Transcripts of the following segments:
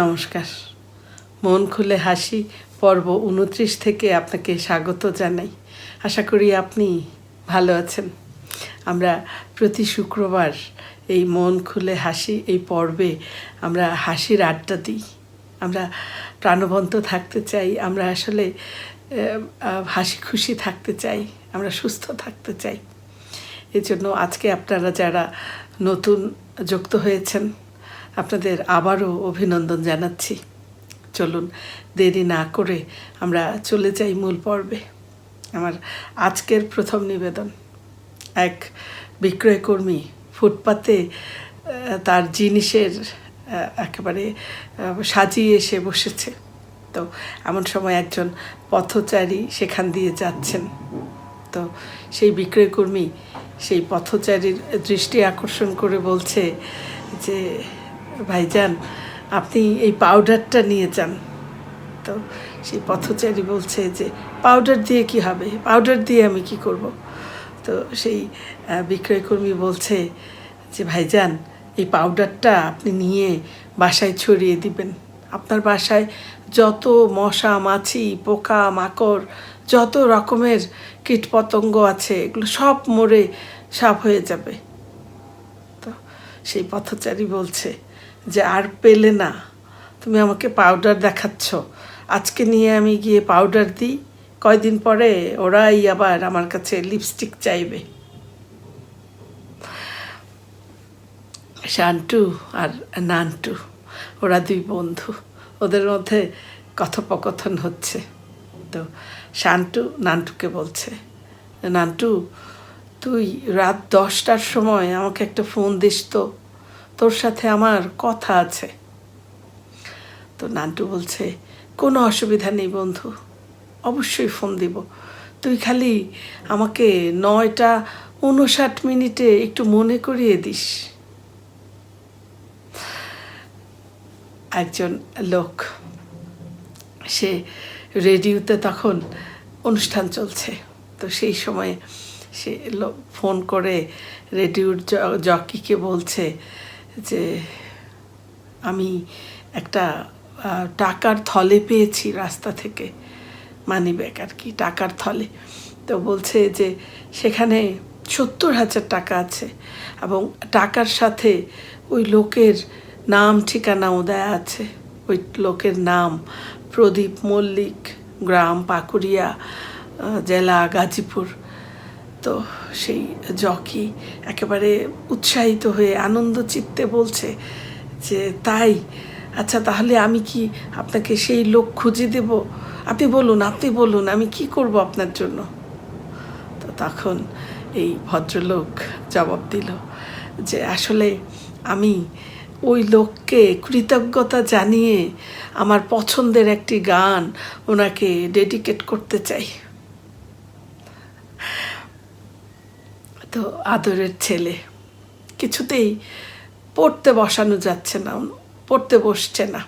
নমস্কার। মন খুলে হাসি পর্ব উনত্রিশ থেকে আপনাকে স্বাগত জানাই। আশা করি আপনি ভালো আছেন। আমরা প্রতি শুক্রবার এই মন খুলে হাসি এই পর্বে আমরা হাসির আড্ডা দিই। আমরা প্রাণবন্ত থাকতে চাই, আমরা আসলে হাসি খুশি থাকতে চাই, আমরা সুস্থ থাকতে চাই। এজন্য আজকে আপনারা যারা নতুন যুক্ত হয়েছেন আপনাদের আবারও অভিনন্দন জানাচ্ছি। চলুন, দেরি না করে আমরা চলে যাই মূল পর্বে। আমার আজকের প্রথম নিবেদন। এক বিক্রয়কর্মী ফুটপাতে তার জিনিসের একেবারে সাজিয়ে এসে বসেছে। তো এমন সময় একজন পথচারী সেখান দিয়ে যাচ্ছেন। তো সেই বিক্রয়কর্মী সেই পথচারীর দৃষ্টি আকর্ষণ করে বলছে যে ভাইজান, আপনি এই পাউডারটা নিয়ে যান। তো সেই পথচারী বলছে যে পাউডার দিয়ে কি হবে? পাউডার দিয়ে আমি কি করব? তো সেই বিক্রয়কর্মী বলছে যে, ভাইজান, এই পাউডারটা আপনি নিয়ে বাসায় ছড়িয়ে দিবেন। আপনার বাসায় যত মশা, মাছি, পোকা, মাকড়, যত রকমের কীটপতঙ্গ আছে, এগুলো সব মরে সাফ হয়ে যাবে। তো সেই পথচারী বলছে যে আর পেলে না, তুমি আমাকে পাউডার দেখাচ্ছ। আজকে নিয়ে আমি গিয়ে পাউডার দিই, কয়দিন পরে ওরাই আবার আমার কাছে লিপস্টিক চাইবে। শান্টু আর নান্টু, ওরা দুই বন্ধু, ওদের মধ্যে কথোপকথন হচ্ছে। তো শান্টু নান্টুকে বলছে, নান্টু, তুই রাত দশটার সময় আমাকে একটা ফোন দিস তো। তোর সাথে আমার কথা আছে। তো নান্টু বলছে, কোনো অসুবিধা নেই বন্ধু, অবশ্যই ফোন দিব। তুই খালি আমাকে নয়টা উনষাট মিনিটে একটু মনে করিয়ে দিস। একজন লোক, সে রেডিওতে তখন অনুষ্ঠান চলছে। তো সেই সময়ে সে ফোন করে রেডিওর জকিকে বলছে যে আমি একটা টাকার থলে পেয়েছি রাস্তা থেকে মানি ব্যাগ আর কি, টাকার থলে। তো বলছে যে সেখানে সত্তর হাজার টাকা আছে এবং টাকার সাথে ওই লোকের নাম ঠিকানাও দেয়া আছে। ওই লোকের নাম প্রদীপ মল্লিক, গ্রাম পাকুড়িয়া জেলা গাজীপুর। তো সেই জকি একেবারে উৎসাহিত হয়ে আনন্দ চিত্তে বলছে যে, তাই? আচ্ছা তাহলে আমি কি আপনাকে সেই লোক খুঁজে দেব? আপনি বলুন আপনি বলুন, আমি কি করব আপনার জন্য? তো তখন এই ভদ্রলোক জবাব দিল যে, আসলে আমি ওই লোককে কৃতজ্ঞতা জানিয়ে আমার পছন্দের একটি গান ওনাকে ডেডিকেট করতে চাই। তো আদরের ছেলে। কিছুতেই পড়তে বসানো যাচ্ছে না, পড়তে বসছে না।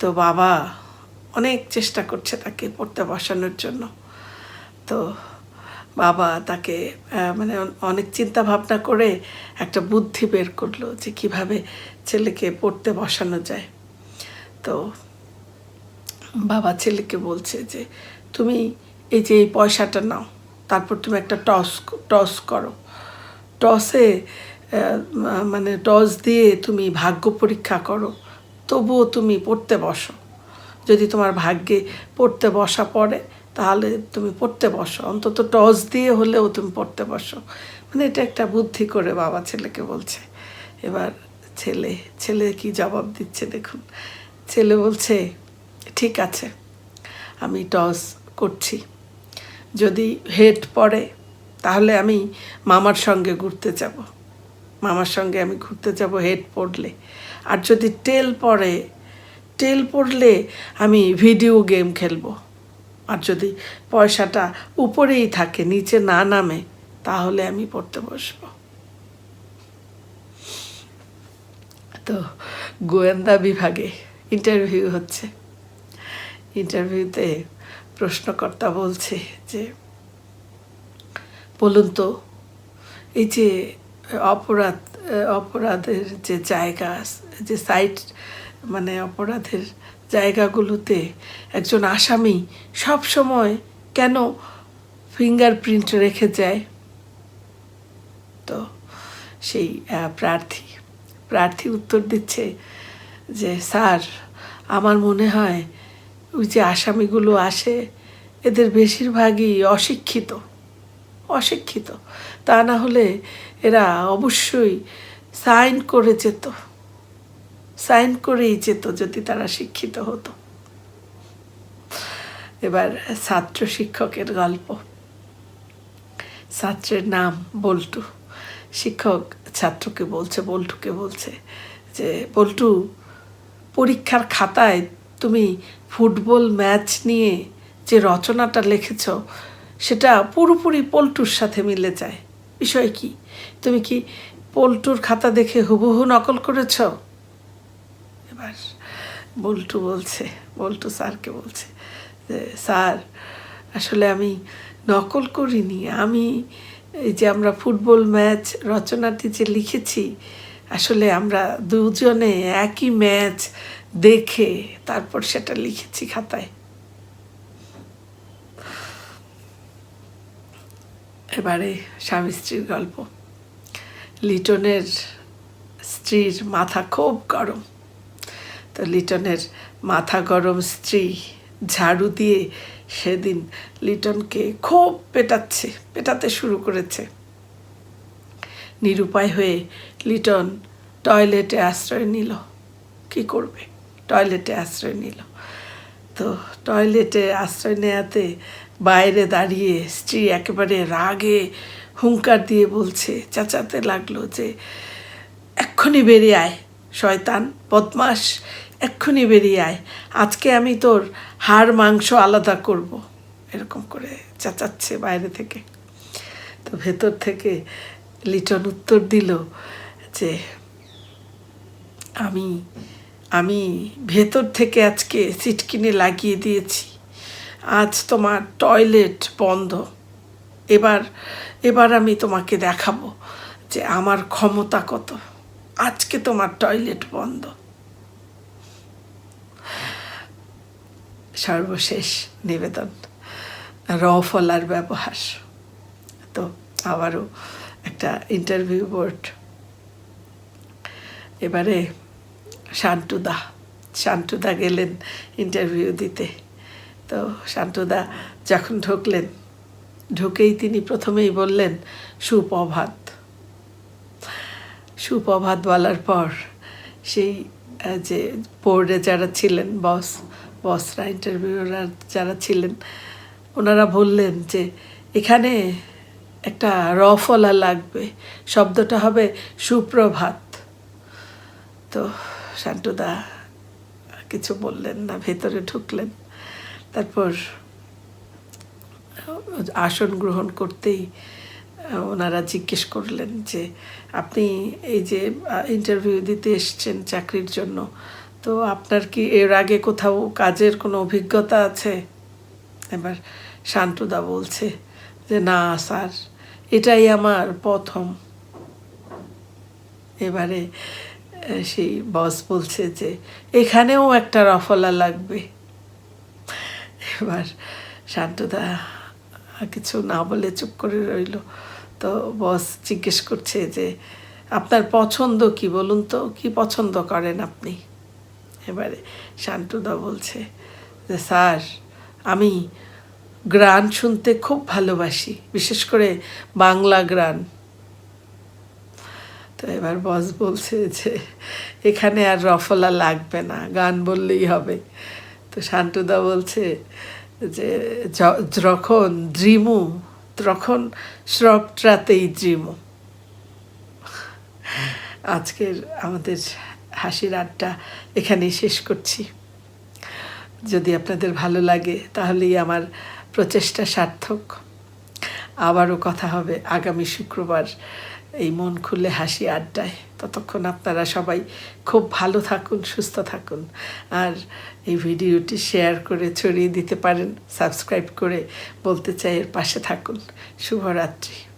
তো বাবা অনেক চেষ্টা করছে তাকে পড়তে বসানোর জন্য। তো বাবা তাকে মানে অনেক চিন্তা ভাবনা করে একটা বুদ্ধি বের করল যে কীভাবে ছেলেকে পড়তে বসানো যায়। তো বাবা ছেলেকে বলছে যে, তুমি এই যে এই পয়সাটা নাও তারপর তুমি একটা টস টস করো। টসে মানে টস দিয়ে তুমি ভাগ্য পরীক্ষা করো। তবুও তুমি পড়তে বসো। যদি তোমার ভাগ্যে পড়তে বসা পড়ে, তাহলে তুমি পড়তে বসো। অন্তত টস দিয়ে হলেও তুমি পড়তে বসো। মানে এটা একটা বুদ্ধি করে বাবা ছেলেকে বলছে। এবার ছেলে ছেলে কি জবাব দিচ্ছে দেখুন। ছেলে বলছে, ঠিক আছে, আমি টস করছি। যদি হেড পড়ে, তাহলে আমি মামার সঙ্গে ঘুরতে যাব। মামার সঙ্গে আমি ঘুরতে যাব হেড পড়লে। আর যদি টেল পড়ে, টেল পড়লে আমি ভিডিও গেম খেলব। আর যদি পয়সাটা উপরেই থাকে, নিচে না নামে, তাহলে আমি পড়তে বসবো। তো গোয়েন্দা বিভাগে ইন্টারভিউ হচ্ছে। ইন্টারভিউতে প্রশ্নকর্তা বলছে যে, বলুন তো, এই যে, অপরাধ, অপরাধের যে জায়গা, যে সাইট মানে অপরাধের জায়গাগুলোতে একজন আসামি সব সময় কেন ফিঙ্গারপ্রিন্ট রেখে যায়? তো সেই প্রার্থী প্রার্থী উত্তর দিচ্ছে যে, স্যার, আমার মনে হয় ওই যে আসামিগুলো আসে, এদের বেশিরভাগই অশিক্ষিত অশিক্ষিত। তা না হলে এরা অবশ্যই সাইন করে যেত, সাইন করেই যেত যদি তারা শিক্ষিত হতো। এবার ছাত্র শিক্ষকের গল্প। ছাত্রের নাম বল্টু। শিক্ষক ছাত্রকে বলছে, বল্টুকে বলছে যে, বল্টু, পরীক্ষার খাতায় তুমি ফুটবল ম্যাচ নিয়ে যে রচনাটা লিখেছ, সেটা পুরোপুরি পল্টুর সাথে মিলে যায়। বিষয় কি? তুমি কি পল্টুর খাতা দেখে হুবহু নকল করেছ? এবার বল্টু বলছে, বল্টু স্যারকে বলছে যে, স্যার, আসলে আমি নকল করিনি। আমি এই যে আমরা ফুটবল ম্যাচ রচনাটি যে লিখেছি, আসলে আমরা দুজনে একই ম্যাচ দেখে তারপর সেটা লিখেছি খাতায়। এবারে স্বামী স্ত্রীর গল্প। লিটনের স্ত্রীর মাথা খুব গরম। তো লিটনের মাথা গরম স্ত্রী ঝাড়ু দিয়ে সেদিন লিটনকে খুব পেটাচ্ছে, পেটাতে শুরু করেছে। নিরুপায় হয়ে লিটন টয়লেটে আশ্রয় নিল। কি করবে? টয়লেটে আশ্রয় নিল। তো টয়লেটে আশ্রয় নেওয়াতে বাইরে দাঁড়িয়ে স্ত্রী একেবারে রাগে হুঙ্কার দিয়ে বলছে, চেঁচাতে লাগল যে, এক্ষুনি বেরিয়ে আয়, শয়তান বদমাস এক্ষুনি বেরিয়ে আয়, আজকে আমি তোর হাড়, মাংস আলাদা করব। এরকম করে চেঁচাচ্ছে বাইরে থেকে। তো ভেতর থেকে লিটন উত্তর দিল যে, আমি আমি ভেতর থেকে আজকে সিটকিনে লাগিয়ে দিয়েছি। আজ তোমার টয়লেট বন্ধ। এবার এবার আমি তোমাকে দেখাবো যে আমার ক্ষমতা কত। আজকে তোমার টয়লেট বন্ধ। সর্বশেষ নিবেদন রফলার ব্যবহার। তো আবারও একটা ইন্টারভিউ বোর্ড এবারে শান্টুদা শান্তুদা গেলেন ইন্টারভিউ দিতে। তো শান্তুদা যখন ঢুকলেন, ঢুকেই তিনি প্রথমেই বললেন, সুপ্রভাত। সুপ্রভাত বলার পর সেই যে বোর্ডে যারা ছিলেন বস বসরা ইন্টারভিউরা যারা ছিলেন, ওনারা বললেন যে, এখানে একটা রফলা লাগবে, শব্দটা হবে সুপ্রভাত। তো শান্টুদা কিছু বললেন না, ভেতরে ঢুকলেন। তারপর আসন গ্রহণ করতেই ওনারা জিজ্ঞেস করলেন যে, আপনি এই যে ইন্টারভিউ দিতে এসছেন চাকরির জন্য, তো আপনার কি এর আগে কোথাও কাজের কোনো অভিজ্ঞতা আছে? এবার শান্তুদা বলছে যে, না স্যার, এটাই আমার প্রথম। এবারে সেই বস বলছে যে, এখানেও একটা রফলা লাগবে। এবার শান্তদা কিছু না বলে চুপ করে রইল। তো বস জিজ্ঞেস করছে যে, আপনার পছন্দ কি বলুন তো? কি পছন্দ করেন আপনি? এবারে শান্তুদা বলছে যে, স্যার, আমি গ্রান শুনতে খুব ভালোবাসি। বিশেষ করে বাংলা গান তো এবার বস বলছে যে, এখানে আর রফলা লাগবে না, গান বললেই হবে। তো শান্তুদা বলছে যে যখন দ্রিমু, তখন শ্রবটাতেই দ্রিমু। আজকের আমাদের হাসির আড্ডা এখানেই শেষ করছি। যদি আপনাদের ভালো লাগে, তাহলেই আমার প্রচেষ্টা সার্থক। আবারও কথা হবে আগামী শুক্রবার এই মন খুলে হাসি আড্ডায়। ততক্ষণ আপনারা সবাই খুব ভালো থাকুন, সুস্থ থাকুন। আর এই ভিডিওটি শেয়ার করে ছড়িয়ে দিতে পারেন, সাবস্ক্রাইব করে বলতে চাই এর পাশে থাকুন। শুভরাত্রি।